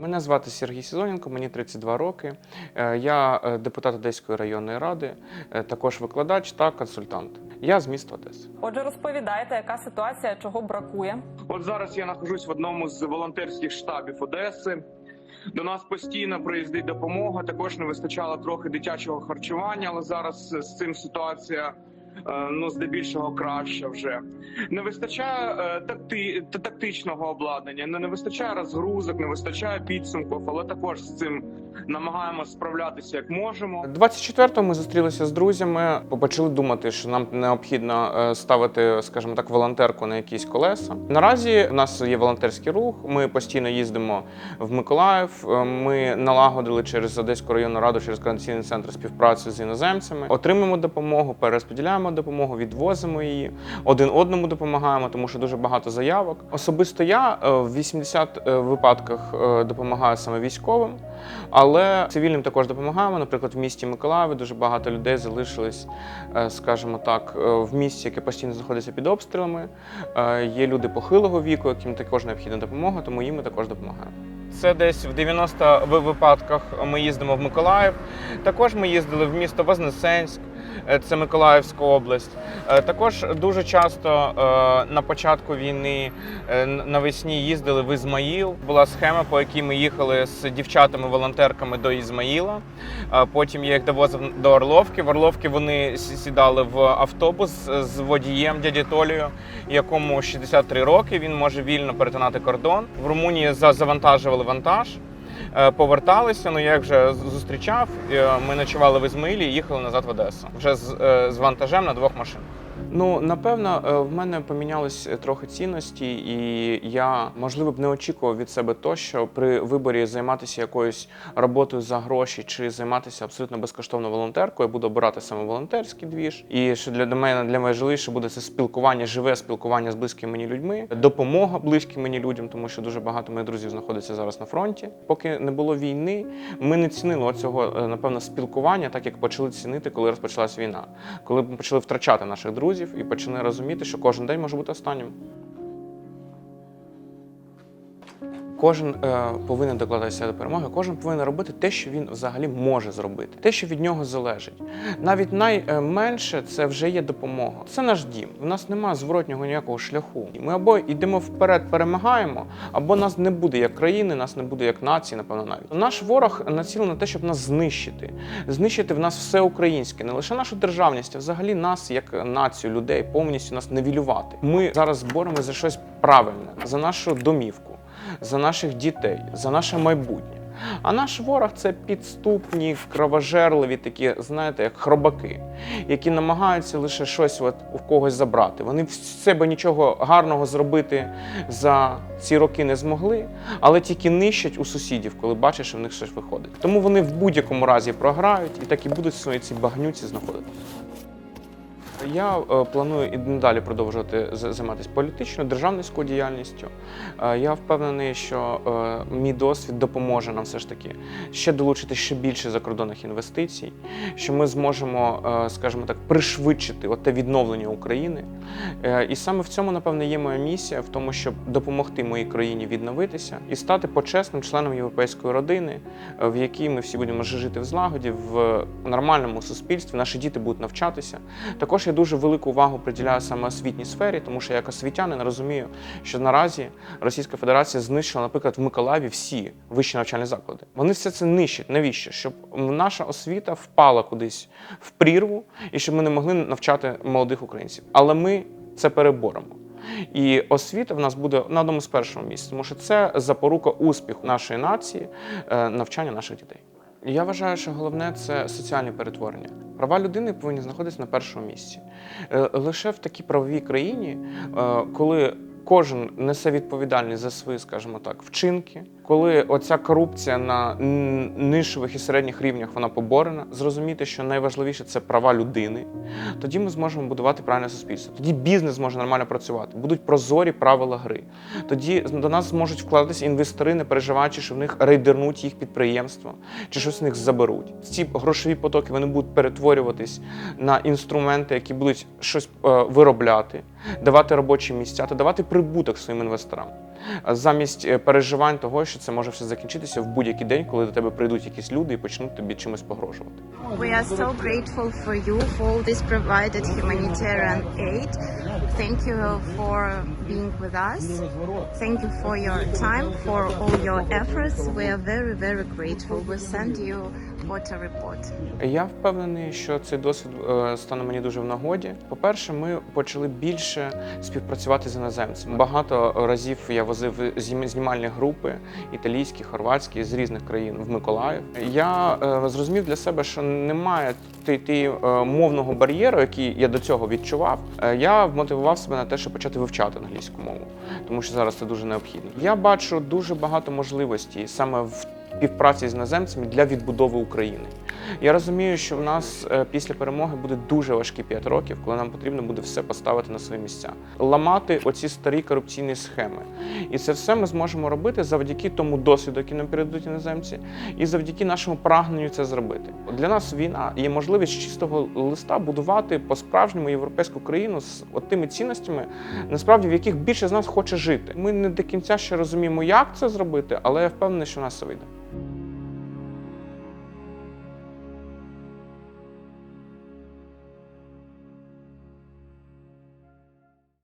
Мене звати Сергій Сізоненко, мені 32 роки. Е, Я е, депутат Одеської районної ради, е, також викладач та консультант. Я з міста Одеси. Отже, розповідайте, яка ситуація, чого бракує. От зараз я знаходжусь в одному з волонтерських штабів Одеси. До нас постійно приїздить допомога. Також не вистачало трохи дитячого харчування, але зараз з цим ситуація ну здебільшого краща вже. Не вистачає е, такти, тактичного обладнання, не, не вистачає розгрузок, не вистачає підсумків, але також з цим намагаємося справлятися як можемо. 24-го ми зустрілися з друзями, почали думати, що нам необхідно е, ставити, скажімо так, волонтерку на якісь колеса. Наразі в нас є волонтерський рух. Ми постійно їздимо в Миколаїв. Е, Ми налагодили через Одеську районну раду, через координаційний центр співпрацю з іноземцями. Отримуємо допомогу, перерозподіляємо допомогу, відвозимо її, один одному допомагаємо, тому що дуже багато заявок. Особисто я е, в 80 випадках е, допомагаю саме військовим. Але цивільним також допомагаємо. Наприклад, в місті Миколаєві дуже багато людей залишились, е, скажімо так, е, в місті, яке постійно знаходиться під обстрілами. Е, Є люди похилого віку, яким також необхідна допомога, тому їм ми також допомагаємо. Це десь в 90 випадках ми їздимо в Миколаїв. Також ми їздили в місто Вознесенськ, е, це Миколаївська область. Е, Також дуже часто е, на початку війни е, навесні їздили в Ізмаїл. Була схема, по якій ми їхали з дівчатами-волонтерками до Ізмаїла. Е, Потім я їх довозив до Орловки. В Орловки вони сідали в автобус з водієм дяді Толію, якому 63 роки. Він може вільно перетинати кордон. В Румунії за- завантажували вантаж. Е, Поверталися, ну я їх вже зустрічав. Е, Ми ночували в Ізмаїлі і їхали назад в Одесу. Вже з, е, з вантажем на двох машинах. Ну, напевно, е, в мене помінялись е, трохи цінності, і я, можливо, б не очікував від себе то, що при виборі займатися якоюсь роботою за гроші чи займатися абсолютно безкоштовно волонтеркою, я буду обирати саме волонтерський двіж. І що для мене для найважливіше буде це спілкування, живе спілкування з близькими мені людьми, допомога близьким мені людям, тому що дуже багато моїх друзів знаходиться зараз на фронті. Поки не було війни, ми не цінили цього, напевно, спілкування, так як почали цінити, коли розпочалась війна коли ми почали втрачати наших друзів і починає розуміти, що кожен день може бути останнім. Кожен е, повинен докладатися до перемоги, кожен повинен робити те, що він взагалі може зробити, те, що від нього залежить. Навіть найменше це вже є допомога. Це наш дім. У нас немає зворотнього ніякого шляху. Ми або йдемо вперед, перемагаємо, або нас не буде як країни, нас не буде як нації, напевно, навіть наш ворог націлений на те, щоб нас знищити, знищити в нас все українське, не лише нашу державність, а взагалі нас як націю людей повністю нас невілювати. Ми зараз боремося за щось правильне, за нашу домівку за наших дітей, за наше майбутнє. А наш ворог це підступні, кровожерливі такі, знаєте, як хробаки, які намагаються лише щось от у когось забрати. Вони в себе нічого гарного зробити за ці роки не змогли, але тільки нищать у сусідів, коли бачать, що в них щось виходить. Тому вони в будь-якому разі програють і так і будуть в своїй цій багнюці знаходитися. Я е, планую і надалі продовжувати займатися політичною державницькою діяльністю. Е, я впевнений, що е, мій досвід допоможе нам все ж таки ще долучити ще більше закордонних інвестицій, що ми зможемо, скажімо так, пришвидшити те відновлення України. І саме в цьому, напевне, є моя місія, в тому, щоб допомогти моїй країні відновитися і стати почесним членом європейської родини, в якій ми всі будемо жити в злагоді, в нормальному суспільстві. Наші діти будуть навчатися. Також я дуже велику увагу приділяю саме освітній сфері, тому що я як освітянин розумію, що наразі Російська Федерація знищила, наприклад, в Миколаєві всі вищі навчальні заклади. Вони все це нищать. Навіщо? Щоб наша освіта впала кудись в прірву і щоб ми не могли навчати молодих українців. Але ми це переборемо. І освіта в нас буде на одному з першого місця, тому що це запорука успіху нашої нації, е, навчання наших дітей. Я вважаю, що головне це соціальні перетворення. Права людини повинні знаходитися на першому місці. Е, Лише в такій правовій країні, е, коли кожен несе відповідальність за свої, скажімо так, вчинки, коли оця корупція на н- нижчих і середніх рівнях вона поборена, зрозуміти, що найважливіше це права людини, тоді ми зможемо будувати правильне суспільство. Тоді бізнес зможе нормально працювати, будуть прозорі правила гри. Тоді до нас зможуть вкладатися інвестори, не переживаючи, що в них рейдернуть їх підприємство чи щось в них заберуть. Ці грошові потоки вони будуть перетворюватись на інструменти, які будуть щось е, виробляти, давати робочі місця та давати прибуток своїм інвесторам. Замість е, переживань того, що це може все закінчитися в будь-який день, коли до тебе прийдуть якісь люди і почнуть тобі чимось погрожувати. We are so grateful for you for all this provided humanitarian aid. Thank you for being with us. Thank you for your time, for all your efforts. We are very, very grateful. We send you water report. Я впевнений, що цей досвід е, стане мені дуже в нагоді. По-перше, ми почали більше співпрацювати з іноземцями. Багато разів я возив знім- знімальні групи італійські, хорватські з різних країн в Миколаїв. Я е, зрозумів для себе, що немає ти, е, мовного бар'єру, який я до цього відчував. Я вмотивував себе на те, щоб почати вивчати англійську мову, тому що зараз це дуже необхідно. Я бачу дуже багато можливостей саме в співпраці з іноземцями для відбудови України. Я розумію, що в нас е, після перемоги буде дуже важкі 5 років, коли нам потрібно буде все поставити на свої місця, ламати оці старі корупційні схеми. І це все ми зможемо робити завдяки тому досвіду, який нам передають іноземці, і завдяки нашому прагненню це зробити. Для нас війна є можливість з чистого листа будувати по-справжньому європейську країну з тими цінностями, насправді в яких більше з нас хоче жити. Ми не до кінця ще розуміємо, як це зробити, але я впевнений, що в нас це вийде.